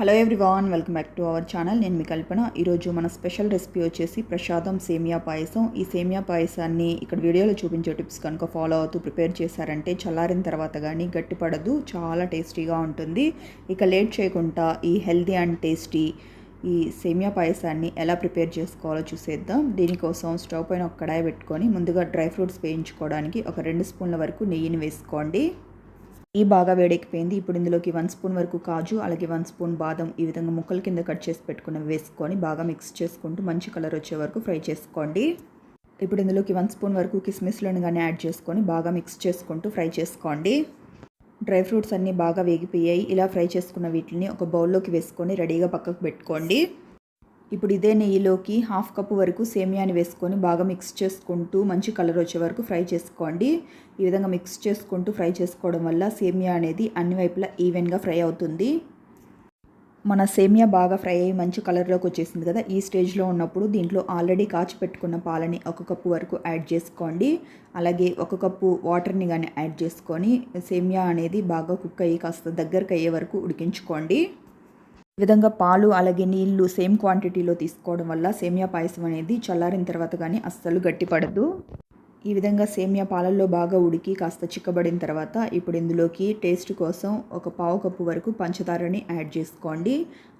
Hello everyone welcome back to our channel నేను మీ కల్పన. ఈరోజు మన స్పెషల్ రెసిపీ వచ్చేసి ప్రసాదం సేమియా పాయసం. ఈ సేమియా పాయసాన్ని ఇక్కడ వీడియోలో చూపించే టిప్స్ కనుక ఫాలో అవుతూ ప్రిపేర్ చేశారంటే చల్లారిన తర్వాత కానీ గట్టిపడదు చాలా టేస్టీగా ఉంటుంది. ఇక లేట్ చేయకుండా ఈ హెల్దీ అండ్ టేస్టీ ఈ సేమియా పాయసాన్ని ఎలా ప్రిపేర్ చేసుకోవాలో చూసేద్దాం. దీనికోసం స్టవ్ పైన ఒక కడాయి పెట్టుకొని ముందుగా డ్రై ఫ్రూట్స్ వేయించుకోవడానికి ఒక రెండు స్పూన్ల వరకు నెయ్యిని వేసుకోండి. ఈ బాగా వేడెక్కిపోయింది. ఇప్పుడు ఇందులోకి వన్ స్పూన్ వరకు కాజు అలాగే వన్ స్పూన్ బాదం ఈ విధంగా ముక్కల కింద కట్ చేసి పెట్టుకున్నవి వేసుకొని బాగా మిక్స్ చేసుకుంటూ మంచి కలర్ వచ్చే వరకు ఫ్రై చేసుకోండి. ఇప్పుడు ఇందులోకి వన్ స్పూన్ వరకు కిస్మిస్లను కానీ యాడ్ చేసుకొని బాగా మిక్స్ చేసుకుంటూ ఫ్రై చేసుకోండి. డ్రై ఫ్రూట్స్ అన్నీ బాగా వేగిపోయాయి. ఇలా ఫ్రై చేసుకున్న వీటిని ఒక బౌల్లోకి వేసుకొని రెడీగా పక్కకు పెట్టుకోండి. ఇప్పుడు ఇదే నెయ్యిలోకి హాఫ్ కప్ వరకు సేమియాని వేసుకొని బాగా మిక్స్ చేసుకుంటూ మంచి కలర్ వచ్చే వరకు ఫ్రై చేసుకోండి. ఈ విధంగా మిక్స్ చేసుకుంటూ ఫ్రై చేసుకోవడం వల్ల సేమియా అనేది అన్ని వైపులా ఈవెన్గా ఫ్రై అవుతుంది. మన సేమియా బాగా ఫ్రై అయ్యి మంచి కలర్లోకి వచ్చేసింది కదా ఈ స్టేజ్లో ఉన్నప్పుడు దీంట్లో ఆల్రెడీ కాచి పెట్టుకున్న పాలని ఒక కప్పు వరకు యాడ్ చేసుకోండి. అలాగే ఒక కప్పు వాటర్ని కానీ యాడ్ చేసుకొని సేమియా అనేది బాగా కుక్ అయ్యి కాస్త దగ్గరకు అయ్యే వరకు ఉడికించుకోండి. విధంగా పాలు అలాగే నీళ్ళు సేమ్ క్వాంటిటీలో తీసుకోవడం వల్ల సేమియా పాయసం అనేది చల్లారిన తర్వాత కానీ అస్సలు గట్టిపడదు. ఈ విధంగా సేమియా పాలల్లో బాగా ఉడికి కాస్త చిక్కబడిన తర్వాత ఇప్పుడు ఇందులోకి టేస్ట్ కోసం ఒక పావు కప్పు వరకు పంచదారని యాడ్ చేసుకోండి.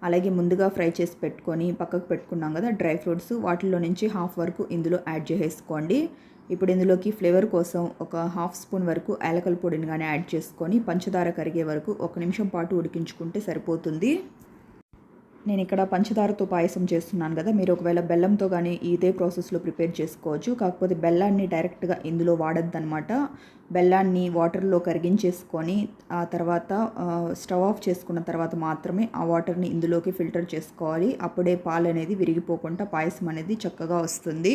అలాగే ముందుగా ఫ్రై చేసి పెట్టుకొని పక్కకు పెట్టుకున్నాం కదా డ్రై ఫ్రూట్స్ వాటిలో నుంచి హాఫ్ వరకు ఇందులో యాడ్ చేసేసుకోండి. ఇప్పుడు ఇందులోకి ఫ్లేవర్ కోసం ఒక హాఫ్ స్పూన్ వరకు ఏలకల పొడిని కానీ యాడ్ చేసుకొని పంచదార కరిగే వరకు ఒక నిమిషం పాటు ఉడికించుకుంటే సరిపోతుంది. నేను ఇక్కడ పంచదారతో పాయసం చేస్తున్నాను కదా మీరు ఒకవేళ బెల్లంతో కానీ ఇదే ప్రాసెస్లో ప్రిపేర్ చేసుకోవచ్చు. కాకపోతే బెల్లాన్ని డైరెక్ట్గా ఇందులో వాడద్దనమాట బెల్లాన్ని వాటర్లో కరిగించేసుకొని ఆ తర్వాత స్టవ్ ఆఫ్ చేసుకున్న తర్వాత మాత్రమే ఆ వాటర్ని ఇందులోకి ఫిల్టర్ చేసుకోవాలి. అప్పుడే పాలు అనేది విరిగిపోకుండా పాయసం అనేది చక్కగా వస్తుంది.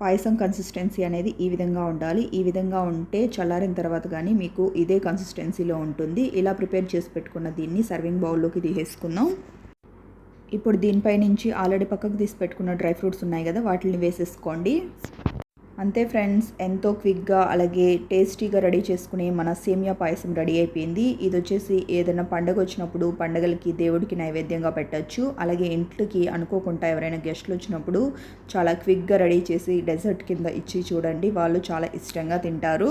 పాయసం కన్సిస్టెన్సీ అనేది ఈ విధంగా ఉండాలి. ఈ విధంగా ఉంటే చల్లారిన తర్వాత కానీ మీకు ఇదే కన్సిస్టెన్సీలో ఉంటుంది. ఇలా ప్రిపేర్ చేసి పెట్టుకున్న దీన్ని సర్వింగ్ బౌల్లోకి తీసేసుకుందాం. ఇప్పుడు దీనిపై నుంచి ఆల్రెడీ పక్కకు తీసి పెట్టుకున్న డ్రై ఫ్రూట్స్ ఉన్నాయి కదా వాటిని వేసేసుకోండి. అంతే ఫ్రెండ్స్ ఎంతో క్విక్గా అలాగే టేస్టీగా రెడీ చేసుకుని మన సేమియా పాయసం రెడీ అయిపోయింది. ఇది వచ్చేసి ఏదైనా పండగ వచ్చినప్పుడు పండగలకి దేవుడికి నైవేద్యంగా పెట్టచ్చు. అలాగే ఇంట్లోకి అనుకోకుండా ఎవరైనా గెస్ట్లు వచ్చినప్పుడు చాలా క్విక్గా రెడీ చేసి డెజర్ట్ కింద ఇచ్చి చూడండి. వాళ్ళు చాలా ఇష్టంగా తింటారు.